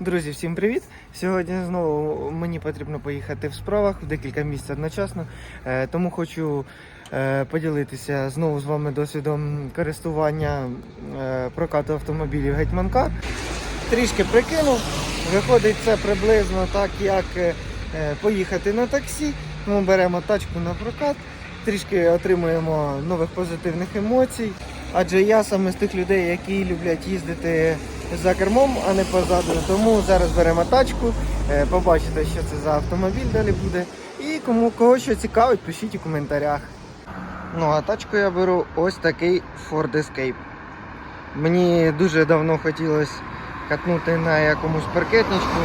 Друзі, всім привіт! Сьогодні знову мені потрібно поїхати в справах в декілька місць одночасно. Е, Тому хочу е, поділитися знову з вами досвідом користування е, прокату автомобілів Гетьманка. Трішки прикинув. Виходить це приблизно так, як поїхати на таксі. Ми беремо тачку на прокат, трішки отримуємо нових позитивних емоцій. Адже я саме з тих людей, які люблять їздити за кермом, а не позаду. Тому зараз беремо тачку, е, побачите, що це за автомобіль далі буде. І кому кого що цікавить, пишіть у коментарях. Ну а тачку я беру ось такий Ford Escape. Мені дуже давно хотілося катнути на якомусь паркетничку.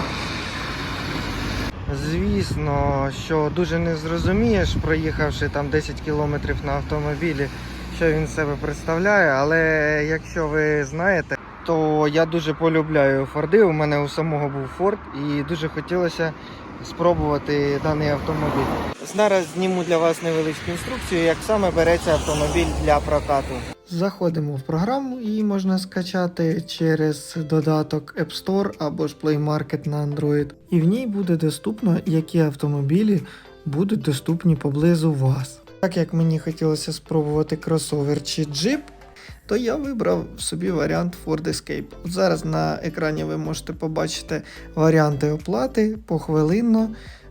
Звісно, що дуже не зрозумієш, проїхавши там 10 кілометрів на автомобілі, що він себе представляє, але якщо ви знаєте, то я дуже полюбляю Форди. У мене у самого був Форд і дуже хотілося спробувати даний автомобіль. Зараз зніму для вас невеличку інструкцію, як саме береться автомобіль для прокату. Заходимо в програму, її можна скачати через додаток App Store або ж Play Market на Android. І в ній буде доступно, які автомобілі будуть доступні поблизу вас. Так як мені хотілося спробувати кросовер чи джип, то я вибрав собі варіант Ford Escape. От зараз на екрані ви можете побачити варіанти оплати похвилинно,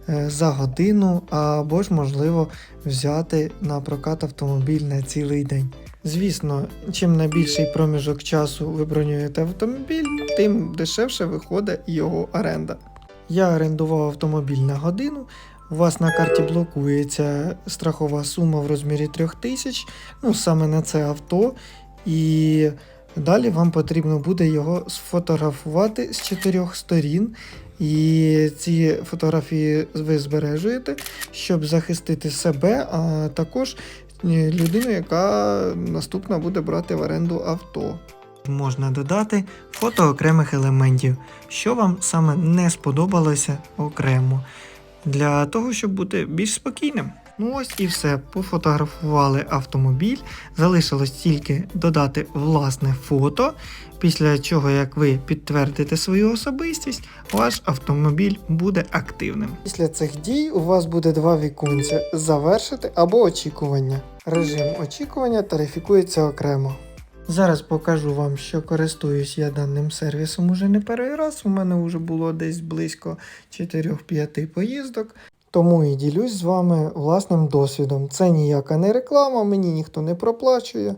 е, за годину, або ж можливо взяти на прокат автомобіль на цілий день. Звісно, чим на більший проміжок часу ви бронюєте автомобіль, тим дешевше виходить його оренда. Я орендував автомобіль на годину. У вас на карті блокується страхова сума в розмірі 3000, ну саме на це авто. І далі вам потрібно буде його сфотографувати з чотирьох сторін. І ці фотографії ви збережуєте, щоб захистити себе, а також е, людину, яка наступна буде брати в оренду авто. Можна додати фото окремих елементів, що вам саме не сподобалося окремо, для того, щоб бути більш спокійним. Ну ось і все. Пофотографували автомобіль. Залишилось тільки додати власне фото. Після чого, як ви підтвердите свою особистість, ваш автомобіль буде активним. Після цих дій у вас буде два віконця: завершити або очікування. Режим очікування тарифікується окремо. Зараз покажу вам, що користуюсь я даним сервісом уже не перший раз. У мене вже було десь близько 4-5 поїздок. Тому і ділюсь з вами власним досвідом. Це ніяка не реклама, мені ніхто не проплачує.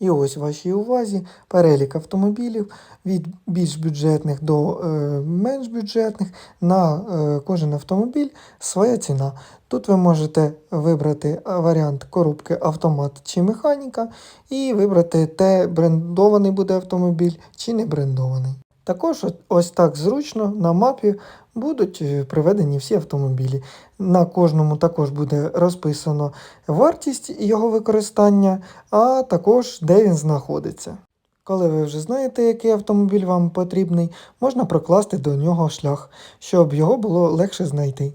І ось вашій увазі перелік автомобілів від більш бюджетних до е, менш бюджетних. На е, кожен автомобіль своя ціна. Тут ви можете вибрати варіант коробки автомат чи механіка, і вибрати те, брендований буде автомобіль чи не брендований. Також ось так зручно на мапі будуть е, приведені всі автомобілі. На кожному також буде розписано вартість його використання, а також де він знаходиться. Коли ви вже знаєте, який автомобіль вам потрібний, можна прокласти до нього шлях, щоб його було легше знайти.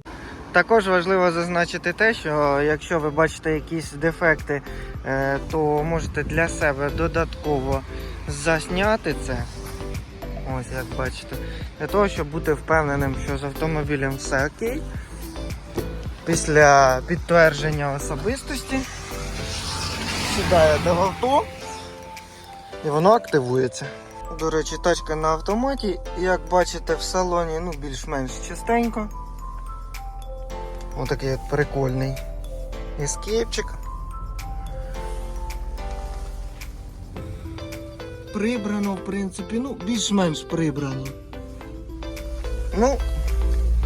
Також важливо зазначити те, що якщо ви бачите якісь дефекти, е, то можете для себе додатково засняти це. Ось як бачите, для того, щоб бути впевненим, що з автомобілем все окей. Після підтвердження особистості сідає до авто і воно активується. До речі, тачка на автоматі, як бачите, в салоні ну, більш-менш чистенько. Отакий от прикольний ескейпчик. Прибрано, в принципі, ну, більш-менш прибрано. Ну,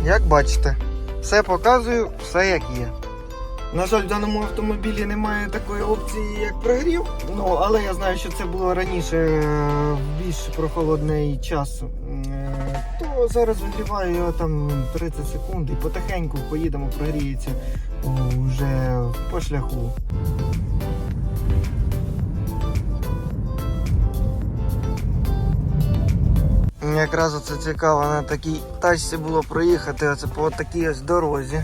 як бачите, все показую, все як є. На жаль, в даному автомобілі немає такої опції, як прогрів. Ну, але я знаю, що це було раніше е, в більш прохолодний час. Е, То зараз вигріваю його там 30 секунд і потихеньку поїдемо, прогріється вже по шляху. Якраз оце цікаво на такій тачці було проїхати оце по такій ось дорозі.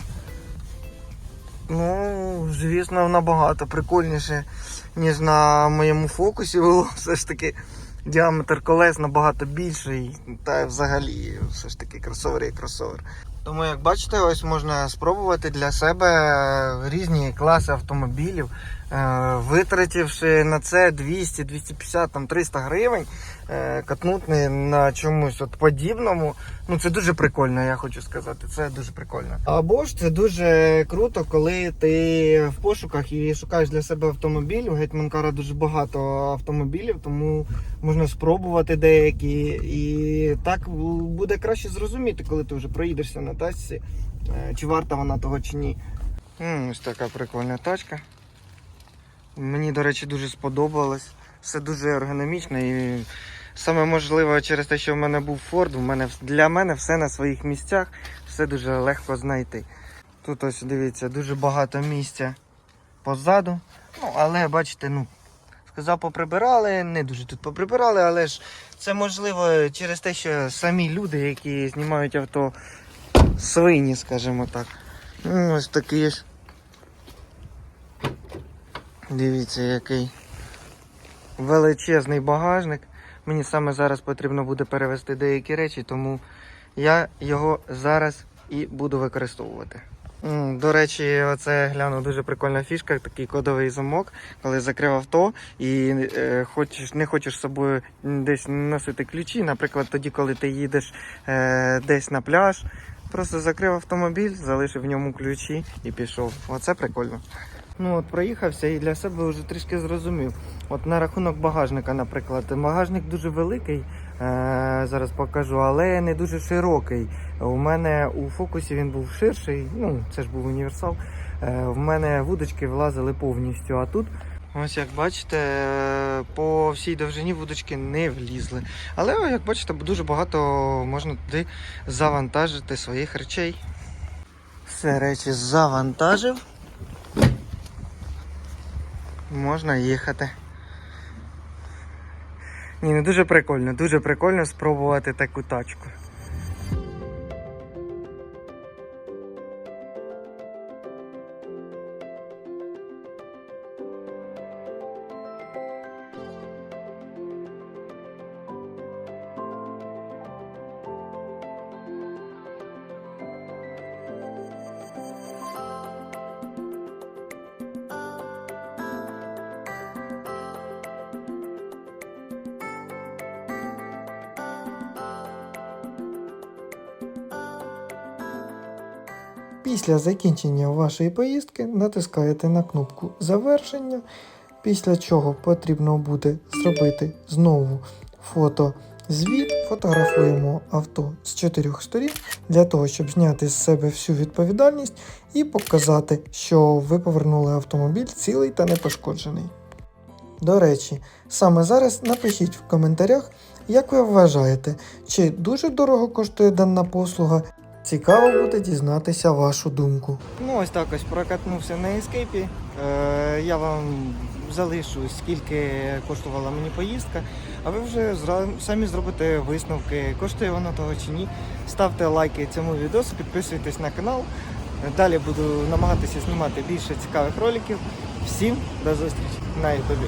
Ну, звісно, набагато прикольніше, ніж на моєму фокусі було. Все ж таки діаметр колес набагато більший, та взагалі все ж таки кросовер є кросовер. Тому, як бачите, ось можна спробувати для себе різні класи автомобілів, витративши на це 200, 250, там 300 гривень, е, катнути на чомусь от подібному. Ну це дуже прикольно, я хочу сказати. Це дуже прикольно. Або ж це дуже круто, коли ти в пошуках і шукаєш для себе автомобіль. У Гетьманкара дуже багато автомобілів, тому можна спробувати деякі. І так буде краще зрозуміти, коли ти вже проїдешся на тачці, е, чи варта вона того чи ні. Ось така прикольна тачка. Мені, до речі, дуже сподобалось. Все дуже ергономічно і саме можливо через те, що в мене був Ford, в мене для мене все на своїх місцях, все дуже легко знайти. Тут ось дивіться, дуже багато місця позаду. Ну, але бачите, ну, сказав, поприбирали, не дуже тут поприбирали, але ж це можливо через те, що самі люди, які знімають авто, свині, скажімо так. Ну, ось такий ж. Дивіться, який величезний багажник. Мені саме зараз потрібно буде перевезти деякі речі, тому я його зараз і буду використовувати. До речі, оце гляну дуже прикольна фішка, такий кодовий замок, коли закрив авто і е, хочеш, не хочеш з собою десь носити ключі. Наприклад, тоді, коли ти їдеш е, десь на пляж, просто закрив автомобіль, залишив в ньому ключі і пішов. Оце прикольно. Ну от проїхався і для себе вже трішки зрозумів. От на рахунок багажника, наприклад, багажник дуже великий, е, зараз покажу, але не дуже широкий. У мене у фокусі він був ширший, ну це ж був універсал. Е, в мене вудочки влазили повністю, а тут. Ось як бачите, е, по всій довжині вудочки не влізли. Але як бачите, дуже багато можна туди завантажити своїх речей. Все речі завантажив. Можна їхати. Ні, ну дуже прикольно, дуже прикольно спробувати таку тачку. Після закінчення вашої поїздки натискаєте на кнопку Завершення, після чого потрібно буде зробити знову фотозвіт. Фотографуємо авто з чотирьох сторін для того, щоб зняти з себе всю відповідальність і показати, що ви повернули автомобіль цілий та непошкоджений. До речі, саме зараз напишіть в коментарях, як ви вважаєте, чи дуже дорого коштує дана послуга, Цікаво буде дізнатися вашу думку. Ну, ось так ось прокатнувся на ескейпі. Е, я вам залишу, скільки коштувала мені поїздка, а ви вже самі зробите висновки, коштує воно того чи ні. Ставте лайки цьому відео, підписуйтесь на канал. Далі буду намагатися знімати більше цікавих роликів. Всім до зустрічі на ютубі.